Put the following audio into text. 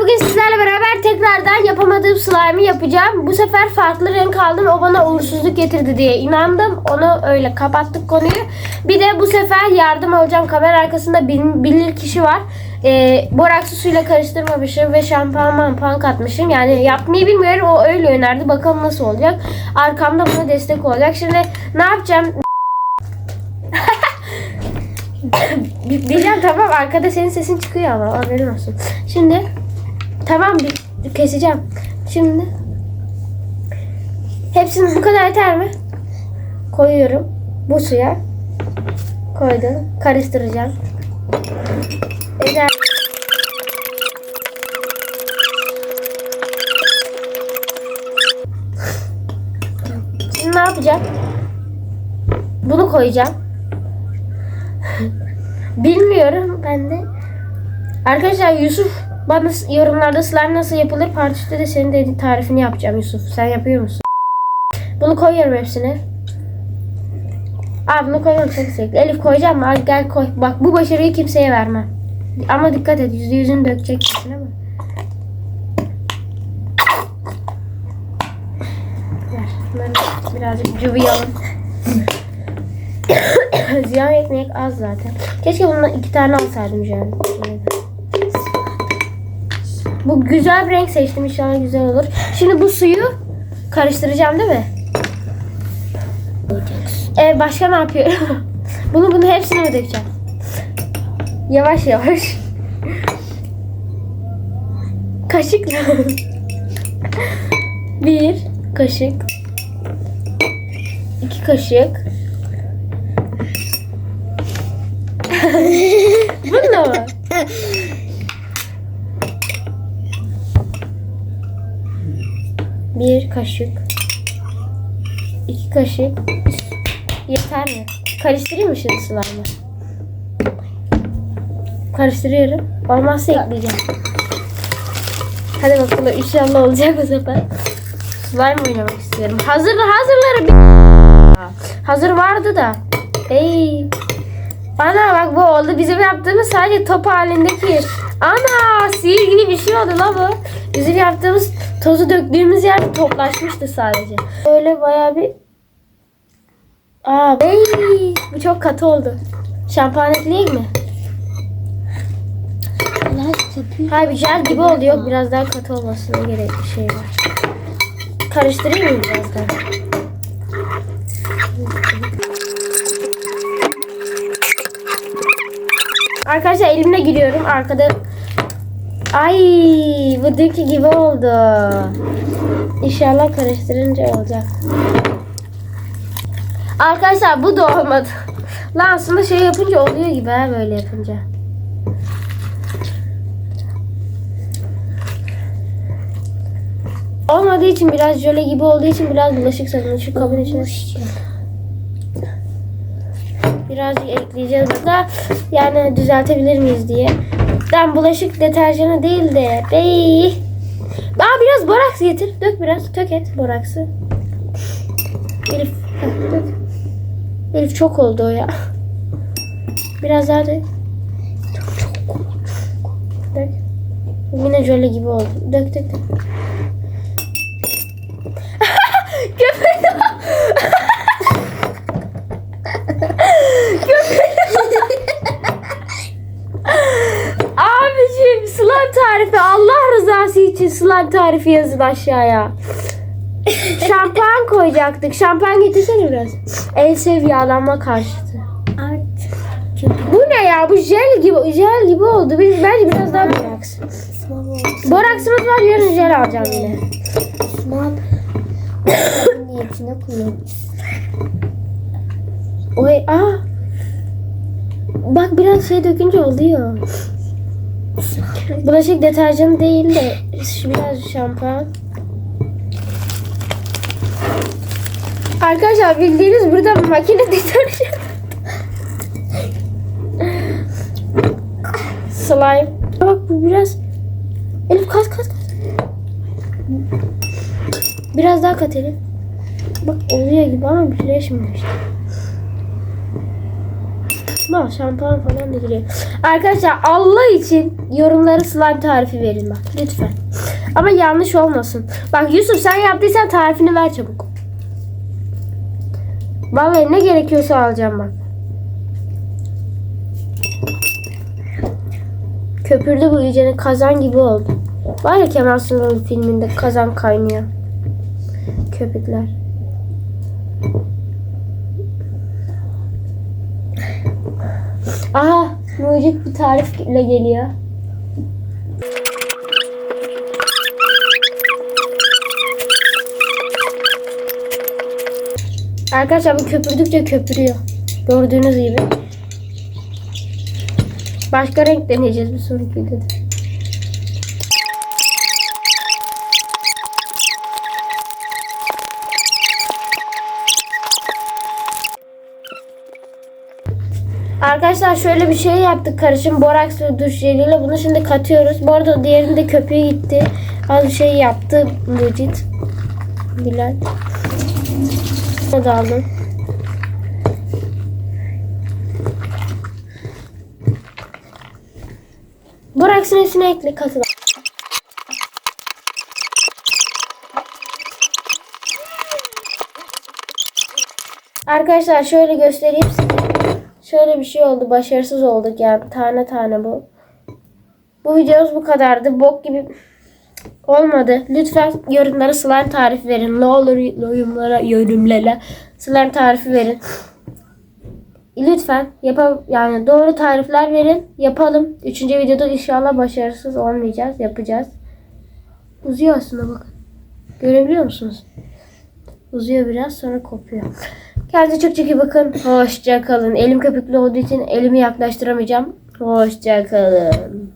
bugün sizlerle beraber tekrardan yapamadığım slime'ı yapacağım. Bu sefer farklı renk aldım. O bana uğursuzluk getirdi diye inandım. Onu öyle kapattık konuyu. Bir de bu sefer yardım alacağım. Kamera arkasında bin, bilir kişi var. Ee, boraksı suyla karıştırmamışım ve şampuan mampuan katmışım. Yani yapmayı bilmiyorum. O öyle önerdi. Bakalım nasıl olacak. Arkamda buna destek olacak. Şimdi ne yapacağım? Diyeceğim tamam arkada senin sesin çıkıyor ama haberin olsun. Şimdi tamam bir keseceğim. Şimdi hepsini bu kadar yeter mi? Koyuyorum bu suya. Koydum. Karıştıracağım. Yeter. Şimdi ne yapacağım? Bunu koyacağım. Bilmiyorum ben de. Arkadaşlar Yusuf bana yorumlarda slime nasıl yapılır part 3'te de senin dediğin tarifini yapacağım Yusuf. Sen yapıyor musun? Bunu koyuyorum hepsine. Aa bunu koymam çok zevkli. Elif koyacağım mı? Gel koy. Bak bu başarıyı kimseye vermem. Ama dikkat et yüzde yüzünü dökeceksin ama. Ver, birazcık cıvıyalım. Ziyan ekmek az zaten. Keşke bundan iki tane alsaydım yani. Bu güzel bir renk seçtim inşallah güzel olur. Şimdi bu suyu karıştıracağım değil mi? Ee, başka ne yapıyorum? bunu bunu hepsini mi dökeceğim? Yavaş yavaş. Kaşıkla. Bir kaşık. iki kaşık. Bir kaşık. iki kaşık. Yeter mi? Karıştırayım mı şimdi slime'ı? Karıştırıyorum. Olmazsa ekleyeceğim. Hadi bakalım inşallah olacak bu sefer. Slime oynamak istiyorum. Hazır hazırları bir... Hazır vardı da. Ey. Ana bak bu oldu. Bizim yaptığımız sadece top halindeki. Ana sihir gibi bir şey oldu la bu. Bizim yaptığımız tozu döktüğümüz yerde toplaşmıştı sadece. Böyle bayağı bir... Aa ey, bu çok katı oldu. Şampuan ekleyeyim mi? Hayır jel gibi oldu. Yok biraz daha katı olmasına gerek bir şey var. Karıştırayım mı biraz daha? Arkadaşlar elimle giriyorum. Arkada Ay bu dünkü gibi oldu. İnşallah karıştırınca olacak. Arkadaşlar bu da olmadı. Lan aslında şey yapınca oluyor gibi ha böyle yapınca. Olmadığı için biraz jöle gibi olduğu için biraz bulaşık sakın şu kabın içine birazcık ekleyeceğiz da yani düzeltebilir miyiz diye. Ben bulaşık deterjanı değil de bey. Aa biraz boraks getir. Dök biraz. Dök et boraksı. Elif dök. Elif çok oldu o ya. Biraz daha dök. Dök. Yine jöle gibi oldu. Dök dök dök. İçin slime tarifi yazın aşağıya. Şampuan koyacaktık. Şampuan getirsene biraz. El sev yağlanma karşıtı. Bu ne ya? Bu jel gibi jel gibi oldu. Biz bence biraz daha boraks. Boraksımız var yarın jel alacağım yine. niyetine kullanırız. Oy aa. Bak biraz şey dökünce oluyor. Bulaşık deterjanı değil de biraz şampuan. Arkadaşlar bildiğiniz burada makine deterjanı. Slime. Bak bu biraz Elif kat kat kat. Biraz daha kat Elif. Bak oluyor gibi ama birleşmiyor işte. Mal şampuan falan da geliyor. Arkadaşlar Allah için yorumlara slime tarifi verin bak lütfen. Ama yanlış olmasın. Bak Yusuf sen yaptıysan tarifini ver çabuk. Vallahi ne gerekiyorsa alacağım bak. Köpürdü bu iyice kazan gibi oldu. Var ya Kemal Sunal'ın filminde kazan kaynıyor. Köpükler. Aha mucit bir tarifle geliyor. Arkadaşlar bu köpürdükçe köpürüyor. Gördüğünüz gibi. Başka renk deneyeceğiz bir sonraki videoda. Arkadaşlar şöyle bir şey yaptık karışım boraks ve duş jeliyle bunu şimdi katıyoruz. Bu arada diğerinde köpüğü gitti. Az bir şey yaptı Mucit. Bilal. O da aldım. Boraksın hepsini ekle katıl. Arkadaşlar şöyle göstereyim size. Şöyle bir şey oldu. Başarısız olduk yani. Tane tane bu. Bu videomuz bu kadardı. Bok gibi olmadı. Lütfen yorumlara slime tarifi verin. Ne olur yorumlara yorumlara slime tarifi verin. Lütfen yapalım yani doğru tarifler verin. Yapalım. Üçüncü videoda inşallah başarısız olmayacağız. Yapacağız. Uzuyor aslında bakın. Görebiliyor musunuz? Uzuyor biraz sonra kopuyor. Kendinize çok çok iyi bakın. Hoşça kalın. Elim köpüklü olduğu için elimi yaklaştıramayacağım. Hoşça kalın.